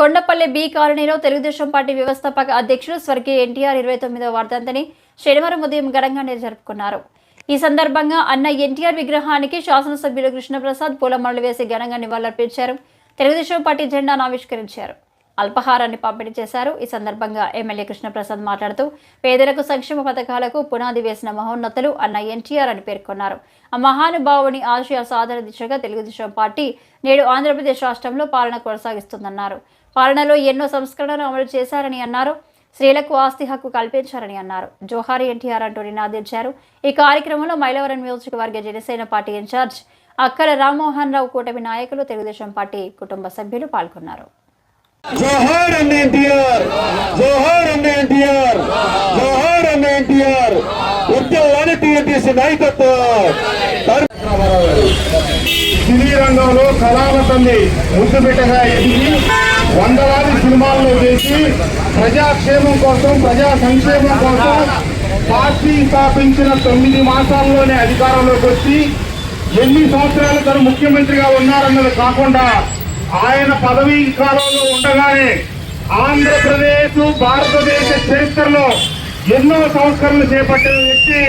Kondapalli B కాలనీలో Telugu Desam party వ్యవస్థాపక అధ్యక్షుడు స్వర్గీయ ఎన్టీఆర్ ఇరవై తొమ్మిదవ వర్ధంతిని శనివారం ఉదయం ఘనంగా జరుపుకున్నారు. ఈ సందర్భంగా అన్న ఎన్టీఆర్ విగ్రహానికి శాసనసభ్యులు కృష్ణప్రసాద్ పూలమాలలు వేసి ఘనంగా నివాళులర్పించారు. తెలుగుదేశం పార్టీ జెండాను ఆవిష్కరించారు. అల్పహారాన్ని పంపిణీ చేశారు. ఈ సందర్భంగా ఎమ్మెల్యే కృష్ణప్రసాద్ మాట్లాడుతూ పేదలకు సంక్షేమ పథకాలకు పునాది వేసిన మహోన్నతులు అన్న ఎన్టీఆర్ అని పేర్కొన్నారు. ఆ మహానుభావుని ఆశయ సాధన దిశగా తెలుగుదేశం పార్టీ నేడు ఆంధ్రప్రదేశ్ రాష్ట్రంలో పాలన కొనసాగిస్తుందన్నారు. పాలనలో ఎన్నో సంస్కరణలు అమలు చేశారని అన్నారు. స్త్రీలకు ఆస్తి హక్కు కల్పించారని అన్నారు. జోహార్ ఎన్టీఆర్ అంటూ నినాదించారు ఈ కార్యక్రమంలో మైలవరం నియోజకవర్గ జనసేన పార్టీ ఇన్ఛార్జ్ అక్కల రామ్మోహన్ రావు కూటమి నాయకులు తెలుగుదేశం పార్టీ కుటుంబ సభ్యులు పాల్గొన్నారు. జోహార్ అన్న ఎన్టీఆర్ జోహార్ అన్న ఎన్టీఆర్ జోహార్ అన్న ఎన్టీఆర్ ఉద్యోగాన్ని టీఎన్టీసీ నాయకత్వం. సినీ రంగంలో కళావతంది ముద్దు బిడ్డగా ఎదిగి వందలాది సినిమాల్లో చేసి ప్రజాక్షేమం కోసం ప్రజా సంక్షేమం కోసం పార్టీ స్థాపించిన తొమ్మిది మాసాల్లోనే అధికారంలోకి వచ్చి ఎన్ని సంవత్సరాలు తను ముఖ్యమంత్రిగా ఉన్నారన్నది కాకుండా ఆయన పదవీ కాలంలో ఉండగానే ఆంధ్రప్రదేశ్ భారతదేశ చరిత్రలో ఎన్నో సంస్కరణలు చేపట్టిన వ్యక్తి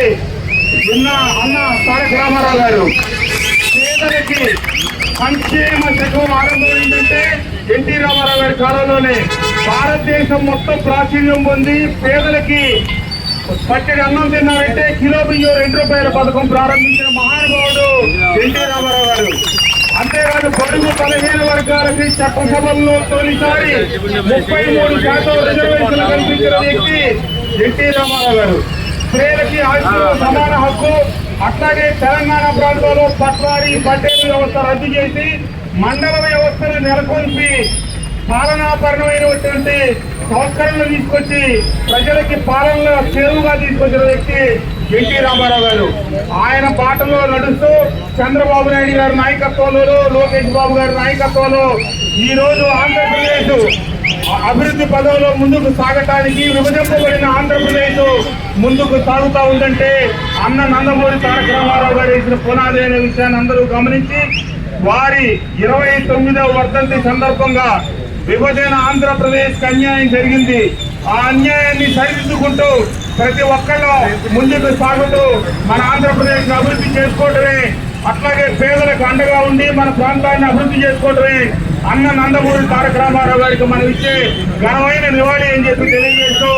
నిన్న అన్న తారక రామారావు గారు. పేదలకి సంక్షేమ శకం ఆరంభమైందంటే ఎన్టీ రామారావు గారి కాలంలోనే. భారతదేశం మొత్తం ప్రాచుర్యం పొంది పేదలకి పట్టెడు అన్నం తిన్నారంటే కిలో బియ్యం రెండు రూపాయల పథకం ప్రారంభించిన మహానుభావుడు ఎన్టీ రామారావు గారు. అంతేకాదు పొడుగు పదిహేను వర్గాలకి చట్టసభల్లో తొలిసారి ముప్పై మూడు శాతం రిజర్వేషన్లు కల్పించిన వ్యక్తి ఎన్టీ రామారావు గారు. స్త్రీలకి సమాన హక్కు అట్లాగే తెలంగాణ ప్రాంతంలో పట్వారి పట్టేలు వ్యవస్థ రద్దు చేసి మండల వ్యవస్థను నెలకొల్పి పాలనాపరమైనటువంటి సంస్కరణలు తీసుకొచ్చి ప్రజలకి పాలనలో చేరువుగా తీసుకొచ్చిన వ్యక్తి ఎన్టీ రామారావు గారు. ఆయన పాటలో నడుస్తూ చంద్రబాబు నాయుడు గారి నాయకత్వంలో లోకేష్ బాబు గారి నాయకత్వంలో ఈ రోజు ఆంధ్రప్రదేశ్ అభివృద్ధి పదవిలో ముందుకు సాగటానికి విభజింపబడిన ఆంధ్రప్రదేశ్ ముందుకు సాగుతూ ఉందంటే అన్న నందమూరి తారక రామారావు గారు వేసిన పునాది అనే విషయాన్ని అందరూ గమనించి వారి ఇరవై తొమ్మిదవ వర్ధంతి సందర్భంగా విభజన ఆంధ్రప్రదేశ్ అన్యాయం జరిగింది. ఆ అన్యాయాన్ని సరిదిద్దుకుంటూ ప్రతి ఒక్కళ్ళు ముందుకు సాగుతూ మన ఆంధ్రప్రదేశ్ అభివృద్ధి చేసుకోవటమే అట్లాగే పేదలకు అండగా ఉండి మన ప్రాంతాన్ని అభివృద్ధి చేసుకోవటమే అన్న నందమూరి తారక రామారావు గారికి మనం ఇచ్చే ఘనమైన నివాళి అని చెప్పి తెలియజేస్తూ